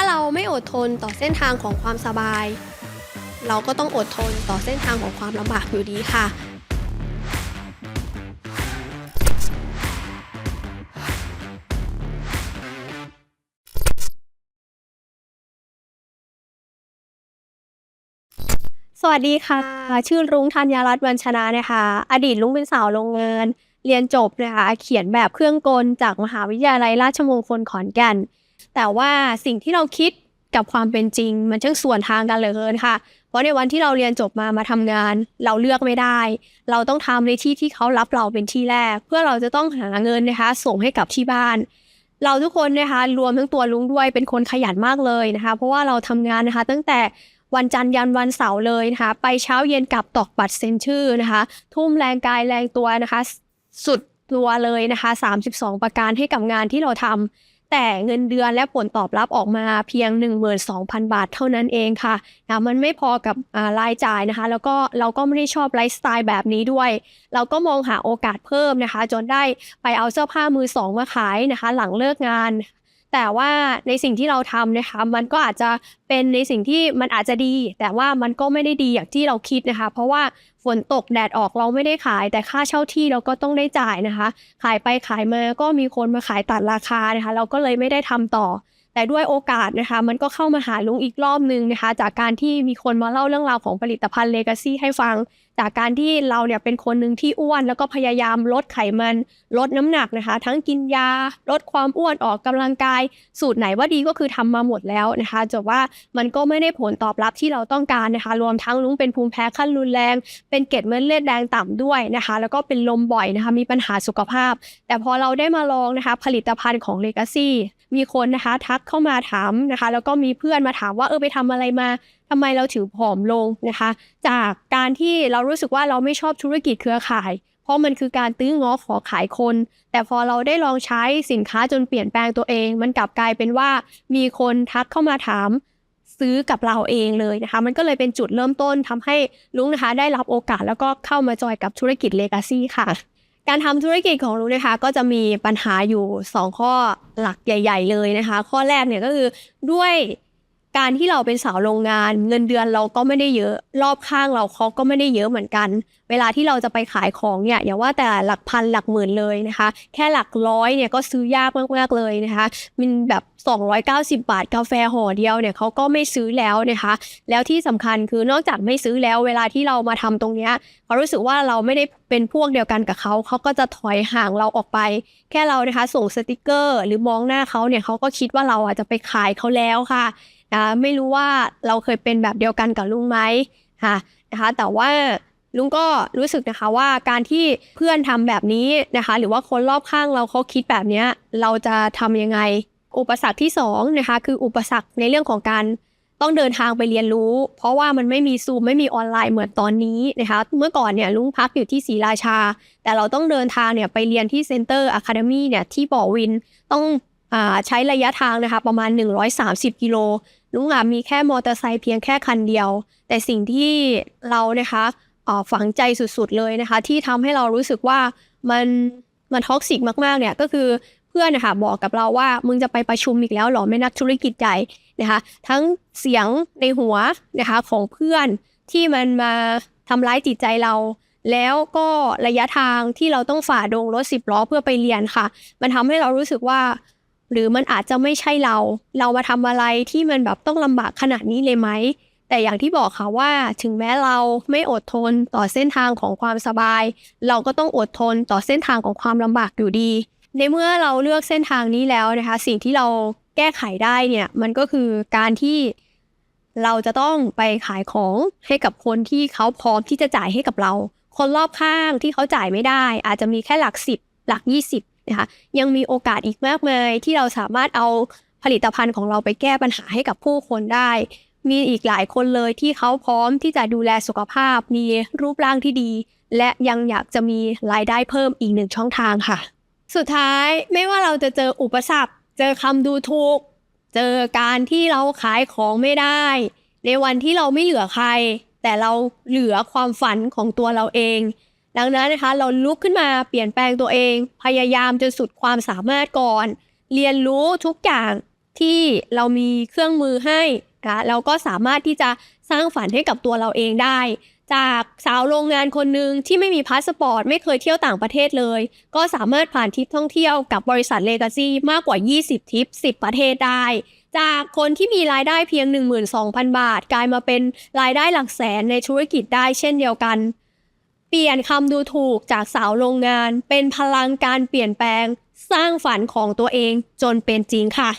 ถ้าเราไม่อดทนต่อเส้นทางของความสบาย เราก็ต้องอดทนต่อเส้นทางของความลำบากอยู่ดีค่ะ สวัสดีค่ะ ชื่อรุ้งธัญรัตน์วันชนะนะคะ อดีตลุงเป็นสาวโรงงาน เรียนจบนะคะ เขียนแบบเครื่องกลจากมหาวิทยาลัยราชมงคลขอนแก่น แต่ว่าสิ่งที่เราคิดกับความเป็นจริง มันช่างส่วนทางกันเหลือเกินค่ะ เพราะในวันที่เราเรียนจบมามาทำงาน เราเลือกไม่ได้ เราต้องทำในที่ที่เขารับเราเป็นที่แรก เพื่อเราจะต้องหาเงินนะคะ ส่งให้กับที่บ้าน เราทุกคนนะคะรวมทั้งตัวลุงด้วยเป็นคนขยันมากเลยนะคะ เพราะว่าเราทำงานนะคะ ตั้งแต่วันจันทร์ยันวันเสาร์เลยนะคะ ไปเช้าเย็นกลับตอกบัตรเซ็นชื่อนะคะ ทุ่มแรงกายแรงตัวนะคะ สุดตัวเลยนะคะ 32 ประการให้กับงานที่เราทำ แต่เงินเดือนและผลตอบรับออกมาเพียง 12,000 บาทเท่านั้นเองค่ะนะมันไม่พอกับรายจ่ายนะคะ แล้วก็เราก็ไม่ได้ชอบไลฟ์สไตล์แบบนี้ด้วย เราก็มองหาโอกาสเพิ่มนะคะ จนได้ไปเอาเสื้อผ้ามือสองมาขายนะคะ หลังเลิกงาน แต่ว่าในสิ่งที่เราทำนะคะ มันก็อาจจะเป็นในสิ่งที่มันอาจจะดี แต่ว่ามันก็ไม่ได้ดีอย่างที่เราคิดนะคะ เพราะว่าฝนตกแดดออกเราไม่ได้ขาย แต่ค่าเช่าที่เราก็ต้องได้จ่ายนะคะ ขายไปขายมาก็มีคนมาขายตัดราคานะคะ เราก็เลยไม่ได้ทำต่อ แต่ด้วยโอกาสนะคะ มันก็เข้ามาหาลุงอีกรอบนึงนะคะ จากการที่มีคนมาเล่าเรื่องราวของผลิตภัณฑ์เลกาซี่ให้ฟัง จากการที่เราเนี่ยเป็นคนหนึ่งที่อ้วน แล้วก็พยายามลดไขมันลดน้ำหนักนะคะ ทั้งกินยาลดความอ้วนออกกำลังกาย สูตรไหนว่าดีก็คือทำมาหมดแล้วนะคะจบว่ามันก็ไม่ได้ผลตอบรับที่เราต้องการนะคะ รวมทั้งลุงเป็นภูมิแพ้ขั้นรุนแรง เป็นเกล็ดเม็ดเลือดแดงต่ำด้วยนะคะ แล้วก็เป็นลมบ่อยนะคะ มีปัญหาสุขภาพ แต่พอเราได้มาลองนะคะ ผลิตภัณฑ์ของ Legacy มีคนนะคะทักเข้ามาถามนะคะ แล้วก็มีเพื่อนมาถามว่าเออไปทำอะไรมา ทำไมเราถือผอมลงนะคะ จากการที่เรารู้สึกว่าเราไม่ชอบธุรกิจเครือข่าย เพราะมันคือการตื้อง้อขอขายคน แต่พอเราได้ลองใช้สินค้าจนเปลี่ยนแปลงตัวเอง มันกลับกลายเป็นว่ามีคนทักเข้ามาถามซื้อกับเราเองเลยนะคะ มันก็เลยเป็นจุดเริ่มต้นทำให้ลุงนะคะได้รับโอกาสแล้วก็เข้ามาจอยกับธุรกิจ Legacy ค่ะ การทำธุรกิจของลุงนะคะ ก็จะมีปัญหาอยู่ 2 ข้อหลักใหญ่ ๆ เลยนะคะ ข้อแรกเนี่ยก็คือด้วย การที่เราเป็นสาวโรงงาน เงินเดือนเราก็ไม่ได้เยอะ รอบข้างเราเขาก็ไม่ได้เยอะเหมือนกัน เวลาที่เราจะไปขายของเนี่ยอย่าว่าแต่หลักพันหลักหมื่นเลยนะคะ แค่หลักร้อยเนี่ยก็ซื้อยากมากๆเลยนะคะ มันแบบ 290 บาทกาแฟห่อเดียวเนี่ยเขาก็ไม่ซื้อแล้วนะคะ แล้วที่สำคัญคือนอกจากไม่ซื้อแล้ว เวลาที่เรามาทำตรงเนี้ยเขารู้สึกว่าเราไม่ได้เป็นพวกเดียวกันกับเขาเขาก็จะถอยห่างเราออกไป แค่เรานะคะ ส่งสติกเกอร์ หรือมองหน้าเขาเนี่ยเขาก็คิดว่าเราอะจะไปขายเขาแล้วค่ะนะไม่รู้ว่าเราเคยเป็นแบบเดียวกันกับลุงไหมค่ะนะคะแต่ว่า ลุงก็รู้สึกนะคะว่าการที่เพื่อนทำแบบนี้นะคะ หรือว่าคนรอบข้างเราเขาคิดแบบนี้เราจะทำยังไง อุปสรรคที่สองนะคะคืออุปสรรคในเรื่องของการต้องเดินทางไปเรียนรู้ เพราะว่ามันไม่มีซูมไม่มีออนไลน์เหมือนตอนนี้นะคะเมื่อก่อนเนี่ยลุงพักอยู่ที่ศรีราชา แต่เราต้องเดินทางเนี่ยไปเรียนที่เซ็นเตอร์อะคาเดมี่เนี่ยที่บ่อวินต้องอใช้ระยะทางนะคะประมาณ 130 กิโลลุงอะมีแค่มอเตอร์ไซค์เพียงแค่คันเดียว แต่สิ่งที่เรานะคะเอ่อ ฝังใจสุดๆเลยนะคะ ที่ทำให้เรารู้สึกว่ามันมันท็อกซิกมากๆเนี่ยก็คือเพื่อนนะคะบอกกับเราว่ามึงจะไปประชุมอีกแล้วเหรอไม่นักธุรกิจใหญ่นะคะทั้งเสียงในหัวนะคะของเพื่อนที่มันมาทำร้ายจิตใจเรา แล้วก็ระยะทางที่เราต้องฝ่าดงรถสิบล้อเพื่อไปเรียนค่ะ มันทำให้เรารู้สึกว่า หรือมันอาจจะไม่ใช่เรา เรามาทำอะไรที่มันแบบต้องลำบากขนาดนี้เลยไหม แต่อย่างที่บอกค่ะว่าถึงแม้เราไม่อดทนต่อเส้นทางของความสบาย เราก็ต้องอดทนต่อเส้นทางของความลำบากอยู่ดี ในเมื่อเราเลือกเส้นทางนี้แล้วนะคะ สิ่งที่เราแก้ไขได้เนี่ยมันก็คือการที่เราจะต้องไปขายของให้กับคนที่เขาพร้อมที่จะจ่ายให้กับเรา คนรอบข้างที่เขาจ่ายไม่ได้ อาจจะมีแค่หลักสิบหลักยี่สิบนะคะยังมีโอกาสอีกมากมายที่เราสามารถเอาผลิตภัณฑ์ของเราไปแก้ปัญหาให้กับผู้คนได้ มีอีกหลายคนเลยที่เขาพร้อมที่จะดูแลสุขภาพ มีรูปร่างที่ดี และยังอยากจะมีรายได้เพิ่มอีกหนึ่งช่องทางค่ะ สุดท้ายไม่ว่าเราจะเจออุปสรรค เจอคำดูถูก เจอการที่เราขายของไม่ได้ ในวันที่เราไม่เหลือใคร แต่เราเหลือความฝันของตัวเราเอง ดังนั้นนะคะเราลุกขึ้นมาเปลี่ยนแปลงตัวเอง พยายามจนสุดความสามารถก่อน เรียนรู้ทุกอย่างที่เรามีเครื่องมือให้ นะเราก็สามารถที่จะสร้างฝันให้กับตัวเราเองได้ จากสาวโรงงานคนหนึ่งที่ไม่มีพาสปอร์ตไม่เคยเที่ยวต่างประเทศเลย ก็สามารถผ่านทริปท่องเที่ยวกับบริษัทเลกาซีมากกว่า 20 ทริป 10 ประเทศได้ จากคนที่มีรายได้เพียง 12,000 บาท กลายมาเป็นรายได้หลักแสนในธุรกิจได้เช่นเดียวกัน เปลี่ยนคำดูถูกจากสาวโรงงาน เป็นพลังการเปลี่ยนแปลง สร้างฝันของตัวเองจนเป็นจริงค่ะ